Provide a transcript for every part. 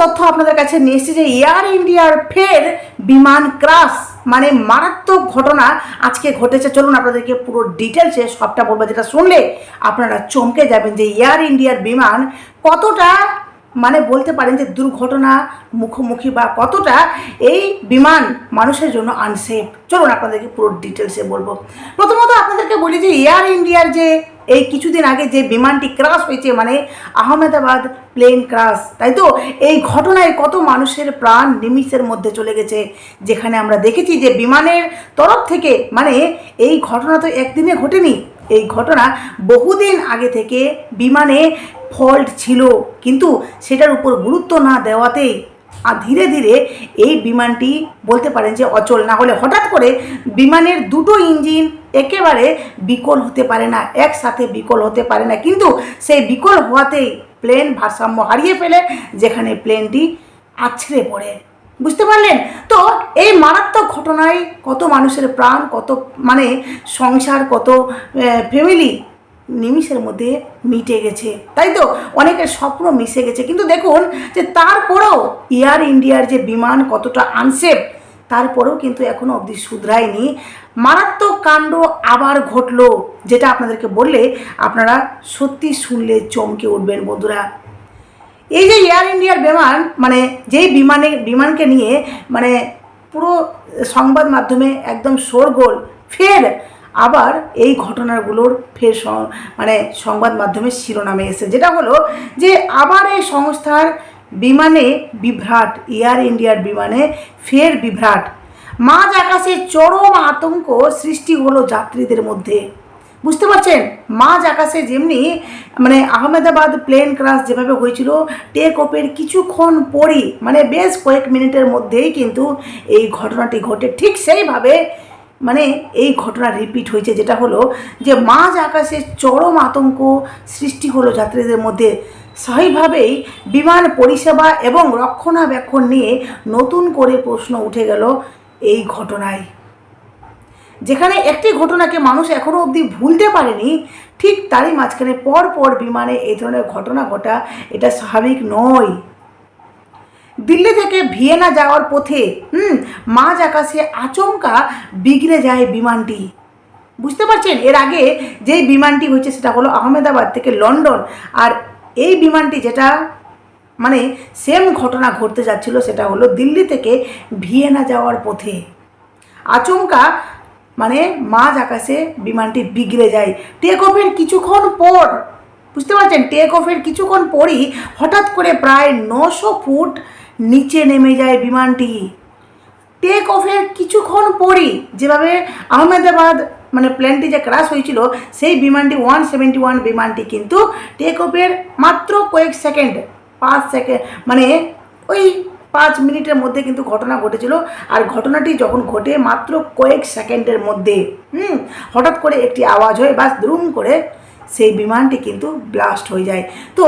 তথ্য আপনাদের কাছে নিয়ে এসেছে যে এয়ার ইন্ডিয়ার ফের বিমান ক্রাশ মানে মারাত্মক ঘটনা আজকে ঘটেছে। চলুন আপনাদেরকে পুরো ডিটেলসে সবটা বলব, যেটা শুনলে আপনারা চমকে যাবেন যে এয়ার ইন্ডিয়ার বিমান কতটা মানে বলতে পারেন যে দুর্ঘটনা মুখোমুখি বা কতটা এই বিমান মানুষের জন্য আনসেফ চলুন আপনাদেরকে পুরো ডিটেলসে বলব। প্রথমত আপনাদেরকে বলি যে এয়ার ইন্ডিয়ার যে এই কিছুদিন আগে যে বিমানটি ক্রাশ হয়েছে মানে আহমেদাবাদ প্লেন ক্রাশ তাই তো? এই ঘটনায় কত মানুষের প্রাণ নিমিষের মধ্যে চলে গেছে। যেখানে আমরা দেখেছি যে বিমানের তরফ থেকে মানে এই ঘটনা তো একদিনে ঘটেনি, এই ঘটনা বহুদিন আগে থেকে বিমানে ফল্ট ছিল। কিন্তু সেটার উপর গুরুত্ব না দেওয়াতেই আর ধীরে ধীরে এই বিমানটি বলতে পারেন যে অচল। না হলে হঠাৎ করে বিমানের দুটো ইঞ্জিন একেবারে বিকল হতে পারে না, একসাথে বিকল হতে পারে না। কিন্তু সেই বিকল হওয়াতেই প্লেন ভারসাম্য হারিয়ে ফেলে, যেখানে প্লেনটি আছড়ে পড়ে। বুঝতে পারলেন? তো এই মারাত্মক ঘটনায় কত মানুষের প্রাণ, কত মানে সংসার, কত ফ্যামিলি নিমিষের মধ্যে মিটে গেছে। তাই তো? অনেকের স্বপ্ন মিশে গেছে। কিন্তু দেখুন যে তারপরেও এয়ার ইন্ডিয়ার যে বিমান কতটা আনসেফ তারপরেও কিন্তু এখনও অবধি শুধরায়নি। মারাত্মক কাণ্ড আবার ঘটলো, যেটা আপনাদেরকে বললে আপনারা সত্যি শুনলে চমকে উঠবেন বন্ধুরা। এই যে এয়ার ইন্ডিয়ার বিমান মানে যেই বিমানে, বিমানকে নিয়ে মানে পুরো সংবাদ মাধ্যমে একদম শোরগোল, ফের আবার এই ঘটনাগুলোর ফের মানে সংবাদ মাধ্যমের শিরোনামে এসে যেটা হলো যে আবার এই সংস্থার বিমানে বিভ্রাট এয়ার ইন্ডিয়ার বিমানে ফের বিভ্রাট। মাঝ আকাশে চরম আতঙ্ক সৃষ্টি হলো যাত্রীদের মধ্যে। বুঝতে পারছেন? মাঝ আকাশে যেমনি মানে আহমেদাবাদ প্লেন ক্রাশ যেভাবে হয়েছিল টেক অফের কিছুক্ষণ পরই মানে বেশ কয়েক মিনিটের মধ্যেই কিন্তু এই ঘটনাটি ঘটে। ঠিক সেইভাবে মানে এই ঘটনা রিপিট হয়েছে, যেটা হলো যে মাঝ আকাশে চরম আতঙ্ক সৃষ্টি হলো যাত্রীদের মধ্যে। স্বাভাবিকভাবেই বিমান পরিষেবা এবং রক্ষণাবেক্ষণ নিয়ে নতুন করে প্রশ্ন উঠে গেল এই ঘটনায়। যেখানে একটি ঘটনাকে মানুষ এখনও অবধি ভুলতে পারেনি, ঠিক তারই মাঝখানে পর পর বিমানে এই ধরনের ঘটনা ঘটা এটা স্বাভাবিক নয়। দিল্লি থেকে ভিয়েনা যাওয়ার পথে, হুম, মাঝ আকাশে আচমকা বিগড়ে যায় বিমানটি। বুঝতে পারছেন? এর আগে যেই বিমানটি হয়েছে সেটা হলো আহমেদাবাদ থেকে লন্ডন। আর এই বিমানটি যেটা মানে সেম ঘটনা ঘটতে যাচ্ছিল সেটা হলো দিল্লি থেকে ভিয়েনা যাওয়ার পথে। আচমকা মানে মাঝ আকাশে বিমানটি বিগড়ে যায়। টেক অফের কিছুক্ষণ পর, বুঝতে পারছেন? টেক অফের কিছুক্ষণ পরই হঠাৎ করে প্রায় নশো ফুট নিচে নেমে যায় বিমানটি। টেক অফের কিছুক্ষণ পরই যেভাবে আহমেদাবাদ মানে প্লেনটি যে ক্রাশ হয়েছিল, সেই বিমানটি ওয়ান সেভেন্টি ওয়ান বিমানটি কিন্তু টেক অফের মাত্র কয়েক সেকেন্ড পাঁচ সেকেন্ড মানে ওই পাঁচ মিনিটের মধ্যে কিন্তু ঘটনা ঘটেছিল। আর ঘটনাটি যখন ঘটে মাত্র কয়েক সেকেন্ডের মধ্যে, হুম, হঠাৎ করে একটি আওয়াজ হয়, বাস দ্রুম করে সেই বিমানটি কিন্তু ব্লাস্ট হয়ে যায়। তো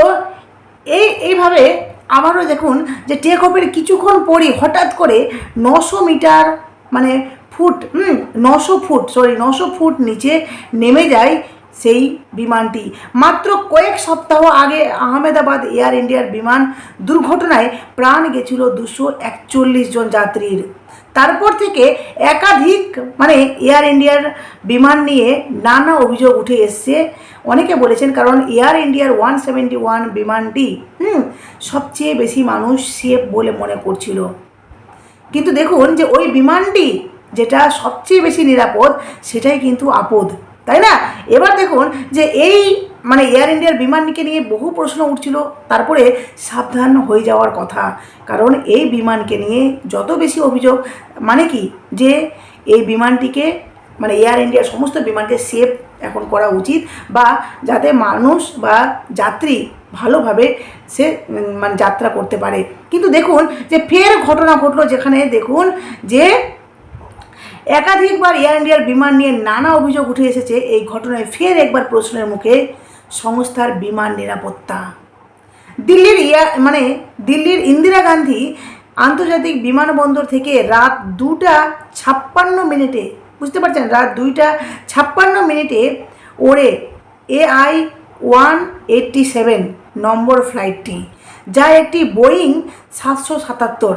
এই, এইভাবে আবারও দেখুন যে টেক অফের কিছুক্ষণ পরই হঠাৎ করে নশো মিটার মানে ফুট, হুম, নশো ফুট সরি নশো ফুট নিচে নেমে যায় সেই বিমানটি। মাত্র কয়েক সপ্তাহ আগে আহমেদাবাদ এয়ার ইন্ডিয়ার বিমান দুর্ঘটনায় প্রাণ গেছিল দুশো একচল্লিশ জন যাত্রীর। তারপর থেকে একাধিক মানে এয়ার ইন্ডিয়ার বিমান নিয়ে নানা অভিযোগ উঠে এসছে। অনেকে বলেছেন কারণ এয়ার ইন্ডিয়ার ওয়ান সেভেন্টি ওয়ান বিমানটি, হুম, সবচেয়ে বেশি মানুষ সেফ বলে মনে করছিল। কিন্তু দেখুন যে ওই বিমানটি যেটা সবচেয়ে বেশি নিরাপদ, সেটাই কিন্তু আপদ। তাই না? এবার দেখুন যে এই মানে এয়ার ইন্ডিয়ার বিমানটিকে নিয়ে বহু প্রশ্ন উঠছিল, তারপরে সাবধান হয়ে যাওয়ার কথা। কারণ এই বিমানকে নিয়ে যত বেশি অভিযোগ মানে কি? যে এই বিমানটিকে মানে এয়ার ইন্ডিয়ার সমস্ত বিমানকে সেফ এখন করা উচিত বা যাতে মানুষ বা যাত্রী ভালোভাবে সে মানে যাত্রা করতে পারে। কিন্তু দেখুন যে ফের ঘটনা ঘটলো যেখানে দেখুন যে একাধিকবার এয়ার ইন্ডিয়ার বিমান নিয়ে নানা অভিযোগ উঠে এসেছে। এই ঘটনায় ফের একবার প্রশ্নের মুখে সংস্থার বিমান নিরাপত্তা। দিল্লির ইয়া মানে দিল্লির ইন্দিরা গান্ধী আন্তর্জাতিক বিমানবন্দর থেকে রাত দুটা ছাপ্পান্ন মিনিটে, বুঝতে পারছেন? রাত দুইটা ছাপ্পান্ন মিনিটে ওড়ে AI one eighty seven number ফ্লাইটটি যা একটি বোয়িং সাতশো সাতাত্তর।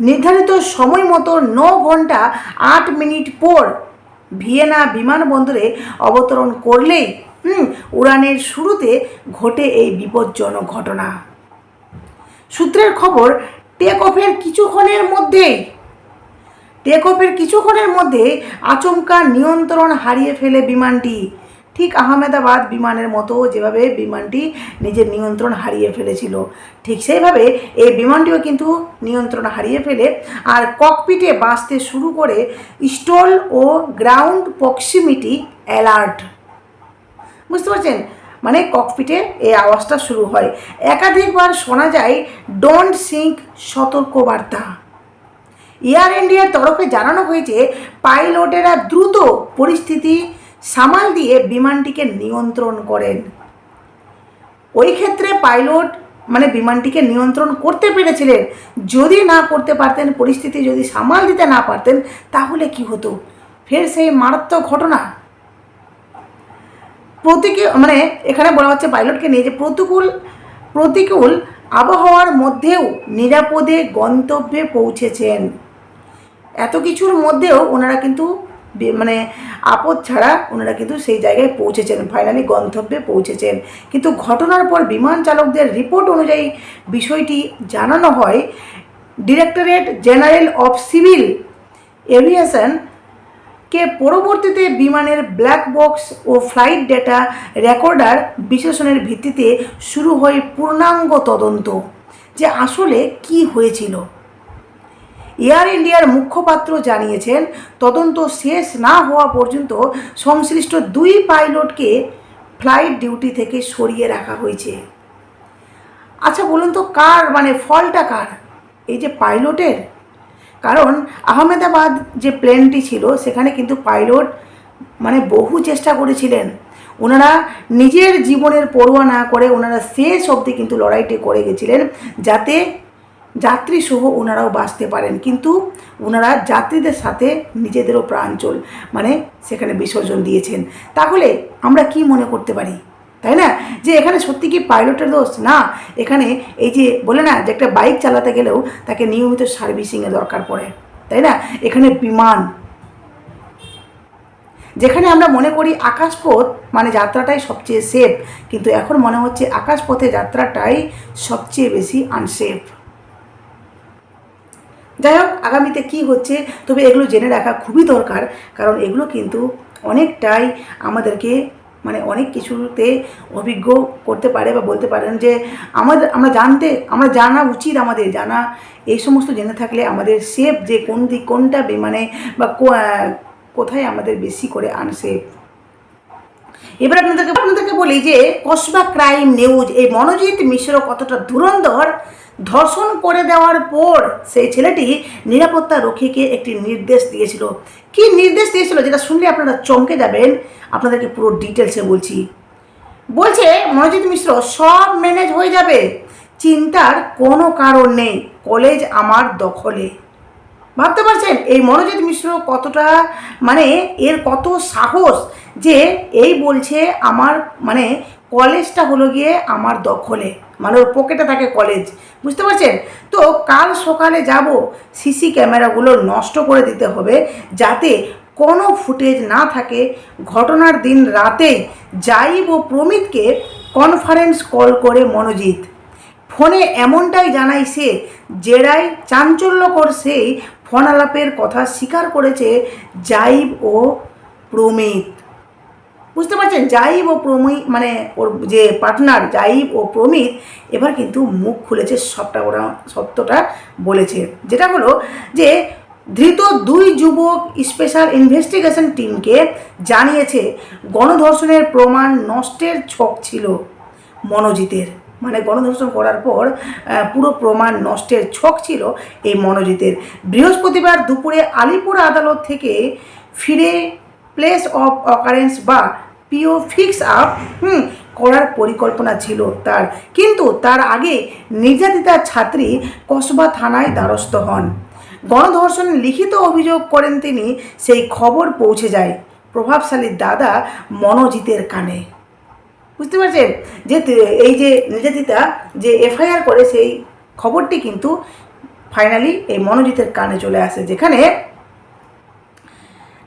নির্ধারিত সময় মতো ন ঘণ্টা আট মিনিট পর ভিয়েনা বিমানবন্দরে অবতরণ করলেই, হুম, উড়ানের শুরুতে ঘটে এই বিপজ্জনক ঘটনা। সূত্রের খবর টেক অফের কিছুক্ষণের মধ্যেই টেক অফের কিছুক্ষণের মধ্যে আচমকা নিয়ন্ত্রণ হারিয়ে ফেলে বিমানটি। ঠিক আহমেদাবাদ বিমানের মতো যেভাবে বিমানটি নিজের নিয়ন্ত্রণ হারিয়ে ফেলেছিল, ঠিক সেইভাবে এই বিমানটিও কিন্তু নিয়ন্ত্রণ হারিয়ে ফেলে। আর ককপিটে বাঁচতে শুরু করে স্টল ও গ্রাউন্ড প্রক্সিমিটি অ্যালার্ট বুঝতে পারছেন? মানে ককপিটে এই আওয়াজটা শুরু হয়। একাধিকবার শোনা যায় ডোন্ট সিঙ্ক সতর্কবার্তা। এয়ার ইন্ডিয়ার তরফে জানানো হয়েছে, পাইলটেরা দ্রুত পরিস্থিতি সামাল দিয়ে বিমানটিকে নিয়ন্ত্রণ করেন। ওই ক্ষেত্রে পাইলট মানে বিমানটিকে নিয়ন্ত্রণ করতে পেরেছিলেন। যদি না করতে পারতেন, পরিস্থিতি যদি সামাল দিতে না পারতেন, তাহলে কি হতো? ফের সেই মারাত্মক ঘটনা। প্রতিকূল মানে এখানে বলা হচ্ছে পাইলটকে নিয়ে যে প্রতিকূল প্রতিকূল আবহাওয়ার মধ্যেও নিরাপদে গন্তব্যে পৌঁছেছেন। এত কিছুর মধ্যেও ওনারা কিন্তু মানে আপদ ছাড়া ওনারা কিন্তু সেই জায়গায় পৌঁছেছেন ফাইনালি গন্তব্যে পৌঁছেছেন। কিন্তু ঘটনার পর বিমান চালকদের রিপোর্ট অনুযায়ী বিষয়টি জানানো হয় directorate general of civil aviation কে পরবর্তীতে বিমানের ব্ল্যাক বক্স ও ফ্লাইট ডেটা রেকর্ডার বিশ্লেষণের ভিত্তিতে শুরু হয় পূর্ণাঙ্গ তদন্ত, যে আসলে কি হয়েছিল। এয়ার ইন্ডিয়ার মুখপাত্র জানিয়েছেন, তদন্ত শেষ না হওয়া পর্যন্ত সংশ্লিষ্ট দুই পাইলটকে ফ্লাইট ডিউটি থেকে সরিয়ে রাখা হয়েছে। আচ্ছা বলুন তো কার মানে ফলটা কার? এই যে পাইলটের? কারণ আহমেদাবাদ যে প্লেনটি ছিল, সেখানে কিন্তু পাইলট মানে বহু চেষ্টা করেছিলেন। ওনারা নিজের জীবনের পরোয়া না করে ওনারা শেষ অবধি কিন্তু লড়াইটি করে গেছিলেন, যাতে যাত্রী সহ ওনারাও বাঁচতে পারেন। কিন্তু ওনারা যাত্রীদের সাথে নিজেদেরও প্রাঞ্চল মানে সেখানে বিসর্জন দিয়েছেন। তাহলে আমরা কি মনে করতে পারি? তাই না? যে এখানে সত্যি কি পাইলটের দোষ? না। এখানে এই যে বলে না যে একটা বাইক চালাতে গেলেও তাকে নিয়মিত সার্ভিসিংয়ে দরকার পড়ে। তাই না? এখানে বিমান। যেখানে আমরা মনে করি আকাশপথ মানে যাত্রাটাই সবচেয়ে সেফ কিন্তু এখন মনে হচ্ছে আকাশপথে যাত্রাটাই সবচেয়ে বেশি আনসেফ যাই হোক, আগামীতে কী হচ্ছে, তবে এগুলো জেনে রাখা খুবই দরকার, কারণ এগুলো কিন্তু অনেকটাই আমাদেরকে মানে অনেক কিছুতে অভিজ্ঞ করতে পারে বা বলতে পারেন যে আমাদের, আমরা জানতে, আমরা জানা উচিত আমাদের, জানা এই সমস্ত জেনে থাকলে আমাদের সেফ যে কোন দিক, কোনটা বিমানে বা কোথায় আমাদের বেশি করে আনসেফ এবার আপনাদেরকে আপনাদেরকে বলি যে কসবা ক্রাইম নিউজ, এই মনোজিৎ মিশ্র কতটা ধুরন্ধর ধর্ষণ করে দেওয়ার পর সেই ছেলেটি নিরাপত্তা রক্ষীকে একটি নির্দেশ দিয়েছিল। কি নির্দেশ দিয়েছিল যেটা শুনলে আপনারা চমকে যাবেন? আপনাদেরকে পুরো ডিটেলসে বলছি। বলছে, মনোজিৎ মিশ্র, সব ম্যানেজ হয়ে যাবে। চিন্তার কোনো কারণ নেই। কলেজ আমার দখলে। ভাবতে পারছেন, এই মনোজিৎ মিশ্র কতটা মানে এর কত সাহস যে এই বলছে আমার মানে কলেজটা হলো গিয়ে আমার দখলে মানে ওর পকেটে থাকে কলেজ বুঝতে পারছেন? তো কাল সকালে যাব সিসি ক্যামেরাগুলো নষ্ট করে দিতে হবে যাতে কোনো ফুটেজ না থাকে। ঘটনার দিন রাতেই ও প্রমিতকে কনফারেন্স কল করে মনোজিৎ। ফোনে এমনটাই জানাই সে জেরাই চাঞ্চল্যকর সেই ফোন আলাপের কথা স্বীকার করেছে জাইব ও প্রমিত। বুঝতে পারছেন? জাইব ও প্রমি মানে ওর যে পার্টনার জাইব ও প্রমিত, এবার কিন্তু মুখ খুলেছে সবটা ওরা, সত্যটা বলেছে। যেটা হলো যে ধৃত দুই যুবক স্পেশাল ইনভেস্টিগেশন টিমকে জানিয়েছে, গণধর্ষণের প্রমাণ নষ্টের ছক ছিল মনোজিতের। মানে গণধর্ষণ করার পর পুরো প্রমাণ নষ্টের ছক ছিল এই মনোজিতের। বৃহস্পতিবার দুপুরে আলিপুর আদালত থেকে ফিরে প্লেস অফ অকারেন্স বা পিও ফিক্স আপ হুম, করার পরিকল্পনা ছিল তার। কিন্তু তার আগে নির্যাতিতা ছাত্রী কসবা থানায় দ্বারস্থ হন। গণধর্ষণ লিখিত অভিযোগ করেন তিনি, সেই খবর পৌঁছে যায় প্রভাবশালী দাদা মনোজিতের কানে। বুঝতে পারছেন? যে এই যে নির্যাতিতা যে এফআইআর করে, সেই খবরটি কিন্তু ফাইনালি এই মনোজিতের কানে চলে আসে, যেখানে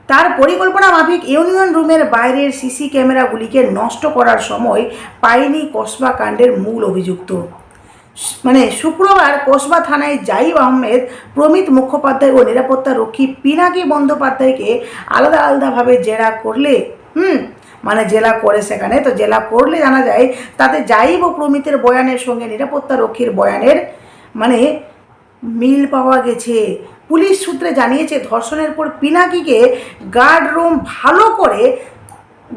তার পরিকল্পনা মাফিক ইউনিয়ন রুমের বাইরের সিসি ক্যামেরাগুলিকে নষ্ট করার সময় পায়নি কসবা কাণ্ডের মূল অভিযুক্ত। মানে শুক্রবার কসবা থানায় জাহিব আহমেদ, প্রমিত মুখোপাধ্যায় ও নিরাপত্তা রক্ষী পিনাকি বন্দ্যোপাধ্যায়কে আলাদা আলাদাভাবে জেরা করলে, হুম মানে জেলা করে সেখানে। তো জেলা করলে জানা যায়, তাতে জাহিব ও প্রমিতের বয়ানের সঙ্গে নিরাপত্তা রক্ষীর বয়ানের মানে মিল পাওয়া গেছে। পুলিশ সূত্রে জানিয়েছে ধর্ষণের পর পিনাকিকে গার্ড রুম ভালো করে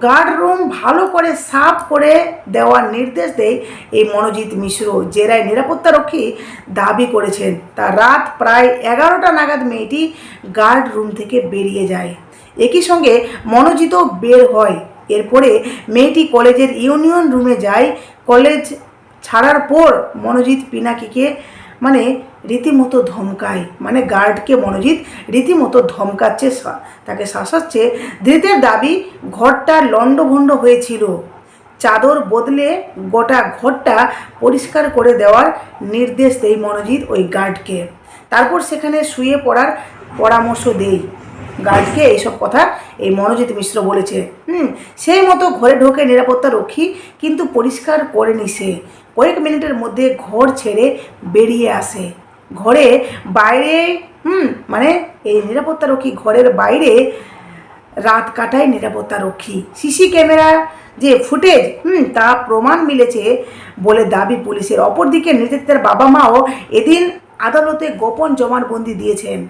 গার্ড রুম ভালো করে সাফ করে দেওয়ার নির্দেশ দেয় এই মনোজিৎ মিশ্র, জেরায় নিরাপত্তারক্ষী দাবি করেছেন। তা রাত প্রায় এগারোটা নাগাদ মেয়েটি গার্ড রুম থেকে বেরিয়ে যায়। একই সঙ্গে মনোজিতও বের হয়। এরপরে মেয়েটি কলেজের ইউনিয়ন রুমে যায়। কলেজ ছাড়ার পর মনোজিৎ পিনাকিকে মানে রীতিমতো ধমকায় মানে গার্ডকে মনোজিৎ রীতিমতো ধমকাচ্ছে তাকে শাসাচ্ছে। ধৃতের দাবি, ঘরটা লণ্ডভণ্ড হয়েছিল। চাদর বদলে গোটা ঘরটা পরিষ্কার করে দেওয়ার নির্দেশ দেয় মনোজিৎ ওই গার্ডকে। তারপর সেখানে শুয়ে পড়ার পরামর্শ দেয়। গার্ডকে এইসব কথা এই মনোজিৎ মিশ্র বলেছে। হুম, সেই মতো ঘরে ঢোকে নিরাপত্তা রক্ষী, কিন্তু পরিষ্কার করেনি সে। কয়েক মিনিটের মধ্যে ঘর ছেড়ে বেরিয়ে আসে। ঘরে বাইরে, হুম মানে এই নিরাপত্তা রক্ষী ঘরের বাইরে রাত কাটায় নিরাপত্তা রক্ষী। সিসি ক্যামেরা যে ফুটেজ, হুম, তা প্রমাণ মিলেছে বলে দাবি পুলিশের। অপরদিকে, নেতৃত্বের বাবা মাও এদিন আদালতে গোপন জমানবন্দি দিয়েছেন।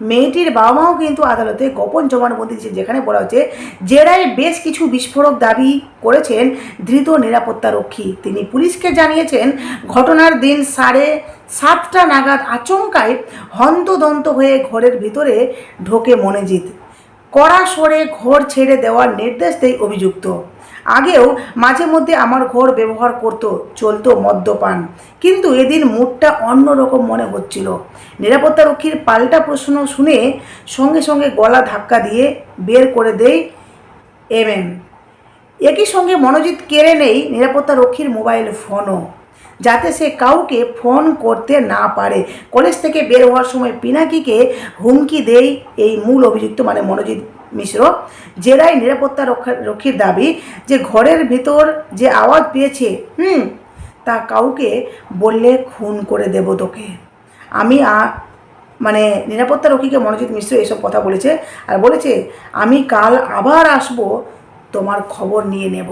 মেয়েটির বাবা মাও কিন্তু আদালতে গোপন জমানবন্দি দিয়েছে যেখানে বলা হচ্ছে জেরায় বেশ কিছু বিস্ফোরক দাবি করেছেন ধৃত নিরাপত্তা রক্ষী। তিনি পুলিশকে জানিয়েছেন, ঘটনার দিন সাড়ে সাতটা নাগাদ আচমকায় হন্তদন্ত হয়ে ঘরের ভিতরে ঢোকে মনোজিৎ। কড়া সরে ঘর ছেড়ে দেওয়ার নির্দেশ দেয় অভিযুক্ত। আগেও মাঝে মধ্যে আমার ঘর ব্যবহার করত, চলতো মদ্যপান। কিন্তু এদিন মুডটা অন্যরকম মনে হচ্ছিল। নিরাপত্তা রক্ষীর পাল্টা প্রশ্ন শুনে সঙ্গে সঙ্গে গলা ধাক্কা দিয়ে বের করে দেয় এম এম একই সঙ্গে মনোজিৎ কেড়ে নেই নিরাপত্তা রক্ষীর মোবাইল ফোনও, যাতে সে কাউকে ফোন করতে না পারে। কলেজ থেকে বের হওয়ার সময় পিনাকিকে হুমকি দেয় এই মূল অভিযুক্ত মানে মনোজিৎ মিশ্র জেরায় নিরাপত্তা রক্ষা, রক্ষীর দাবি যে ঘরের ভেতর যে আওয়াজ পেয়েছে, হুম, তা কাউকে বললে খুন করে দেব তোকে। আমি মানে নিরাপত্তা রক্ষীকে মনোজিৎ মিশ্র এসব কথা বলেছে আর বলেছে, আমি কাল আবার আসব, তোমার খবর নিয়ে নেব।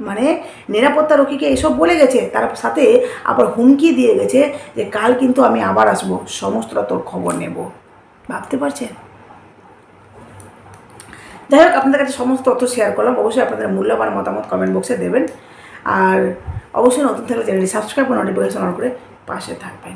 মানে নিরাপত্তা রক্ষীকে এসব বলে গেছে, তার সাথে আবার হুমকি দিয়ে গেছে যে কাল কিন্তু আমি আবার আসব সমস্তটা তোর খবর নেব। ভাবতে পারছেন? যাই হোক, আপনাদের কাছে সমস্ত তথ্য শেয়ার করলাম। অবশ্যই আপনাদের মূল্যবান মতামত কমেন্ট বক্সে দেবেন। আর অবশ্যই নতুন থাকলে চ্যানেলটি সাবস্ক্রাইব করে নোটিফিকেশন অন করে পাশে থাকবেন।